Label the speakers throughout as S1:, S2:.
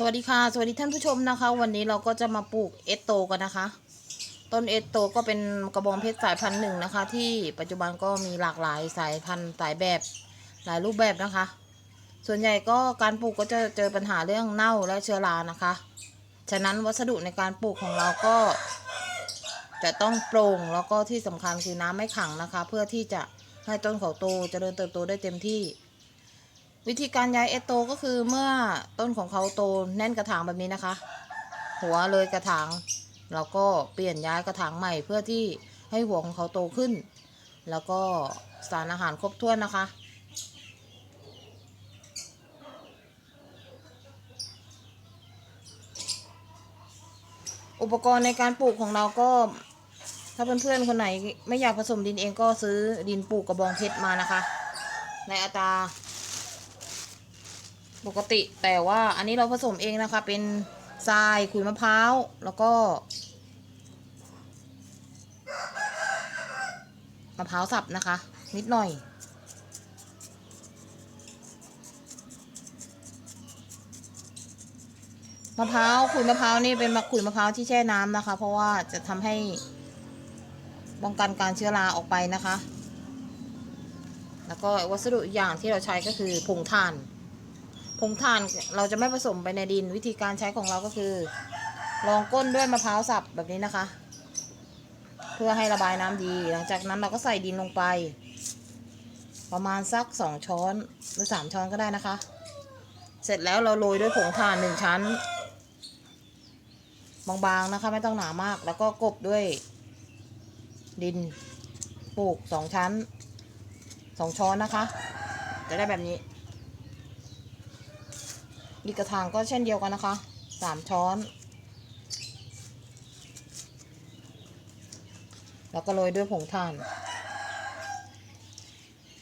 S1: สวัสดีค่ะ สวัสดีท่านผู้ชมนะคะ วันนี้เราก็จะมาปลูกเอสโตกันนะคะ ต้นเอสโตก็เป็นกระบองเพชรสายพันธุ์หนึ่งนะคะ ที่ปัจจุบันก็มีหลากหลายสายพันธุ์สายแบบหลายรูปแบบนะคะ ส่วนใหญ่ก็การปลูกก็จะเจอปัญหาเรื่องเน่าและเชื้อรานะคะ ฉะนั้นวัสดุในการปลูกของเราก็ จะต้องโปร่งแล้วก็ที่สำคัญคือน้ำไม่ขังนะคะ เพื่อที่จะให้ต้นเขาโตเจริญเติบโตได้เต็มที่ วิธีการย้ายเอโตก็คือเมื่อต้นของเขาโตแน่นกระถางแบบนี้นะคะ หัวเลยกระถางเราก็เปลี่ยนย้ายกระถางใหม่เพื่อที่ให้หัวของเขาโตขึ้น แล้วก็สารอาหารครบถ้วนนะคะอุปกรณ์ในการปลูกของเราก็ ถ้าเพื่อนๆคนไหนไม่อยากผสมดินเองก็ซื้อดินปลูกกระบองเพชรมานะคะ ในอัตรา ปกติแต่ว่าอันนี้เราผสมเองนะคะ เป็นทรายขุยมะพร้าว แล้วก็มะพร้าวสับนะคะ นิดหน่อยมะพร้าวขุยมะพร้าวนี่เป็นมะขุยมะพร้าวที่แช่น้ำนะคะ เพราะว่าจะทำให้ป้องกันการเชื้อราออกไปนะคะ แล้วก็วัสดุอีกอย่างที่เราใช้ก็คือผงถ่าน ผงถ่านเราจะไม่ผสมไปในดิน วิธีการใช้ของเราก็คือรองก้นด้วยมะพร้าวสับแบบนี้นะคะ เพื่อให้ระบายน้ำดี หลังจากนั้นเราก็ใส่ดินลงไป ประมาณสักสองช้อนหรือสามช้อนก็ได้นะคะ เสร็จแล้วเราโรยด้วยผงถ่านหนึ่งชั้น บางๆนะคะ ไม่ต้องหนามาก แล้วก็กบด้วย ดินปลูกสองชั้นสองช้อนนะคะ จะได้แบบนี้ อีกกระถางก็เช่นเดียวกันนะคะสามช้อน แล้วก็โรยด้วยผงถ่าน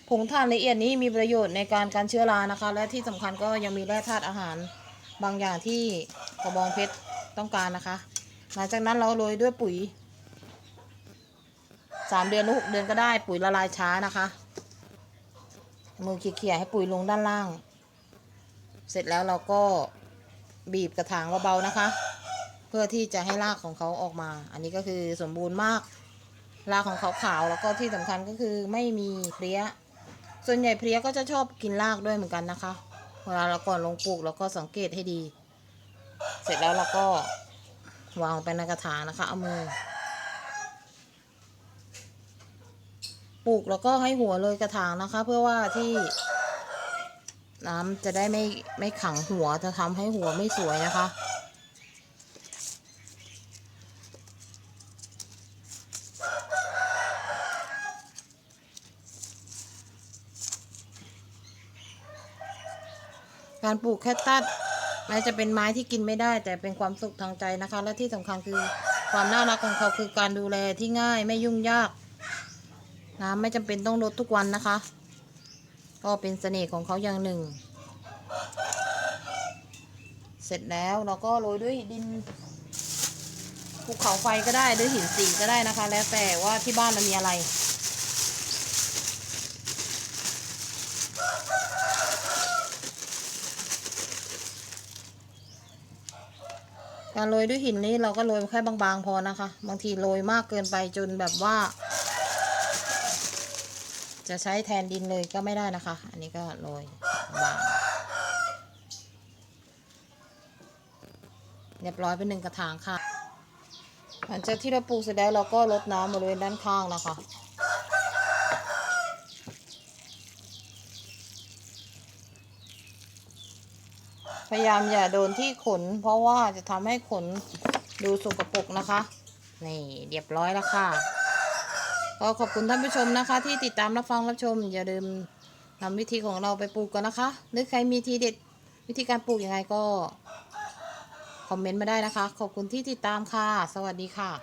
S1: ผงถ่านละเอียดนี้มีประโยชน์ในการการเชื้อรานะคะ และที่สำคัญก็ยังมีแร่ธาตุอาหารบางอย่างที่กระบองเพชรต้องการนะคะ หลังจากนั้นเราโรยด้วยปุ๋ยสามเดือนหรือหกเดือนก็ได้ปุ๋ยละลายช้านะคะ มือเขี่ยๆให้ปุ๋ยลงด้านล่าง เสร็จแล้วเราก็บีบกระถางเบาๆนะคะ เพื่อที่จะให้รากของเขาออกมา อันนี้ก็คือสมบูรณ์มากรากของเขาขาวแล้วก็ที่สำคัญก็คือไม่มีเพลี้ย ส่วนใหญ่เพลี้ยก็จะชอบกินรากด้วยเหมือนกันนะคะ เวลาเราก่อนลงปลูกเราก็สังเกตให้ดี เสร็จแล้วเราก็วางไปในกระถางนะคะ เอามือปลูกแล้วก็ให้หัวเลยกระถางนะคะ เพื่อว่าที่ น้ำจะได้ไม่ไม่ขังหัวจะทำให้หัวไม่สวยนะคะ การปลูกแคคตัสแม้จะเป็นไม้ที่กินไม่ได้ แต่เป็นความสุขทางใจนะคะ และที่สำคัญคือความน่ารักของเขาคือการดูแลที่ง่ายไม่ยุ่งยาก น้ำไม่จำเป็นต้องลดทุกวันนะคะ ก็เป็นเสน่ห์ของเขาอย่างหนึ่ง เสร็จแล้วเราก็โรยด้วยดินภูเขาไฟก็ได้หรือหินสีก็ได้นะคะ แล้วแต่ว่าที่บ้านเรามีอะไร การโรยด้วยหินนี้เราก็โรยแค่บางๆพอนะคะ บางทีโรยมากเกินไปจนแบบว่า จะใช้แทนดินเลยก็ไม่ได้นะคะ อันนี้ก็โรยบางเรียบร้อยเป็นหนึ่งกระถางค่ะ หลังจากที่เราปลูกเสร็จแล้วเราก็รดน้ำบริเวณด้านข้างนะคะพยายามอย่าโดนที่ขน เพราะว่าจะทำให้ขนดูสกปรกนะคะ นี่เรียบร้อยแล้วค่ะ ก็ขอบคุณท่านผู้ชมนะคะ ที่ติดตามรับฟังรับชม อย่าลืมนำวิธีของเราไปปลูกกันนะคะ หรือใครมีทีเด็ดวิธีการปลูกยังไงก็ คอมเมนต์มาได้นะคะ ขอบคุณที่ติดตามค่ะ สวัสดีค่ะ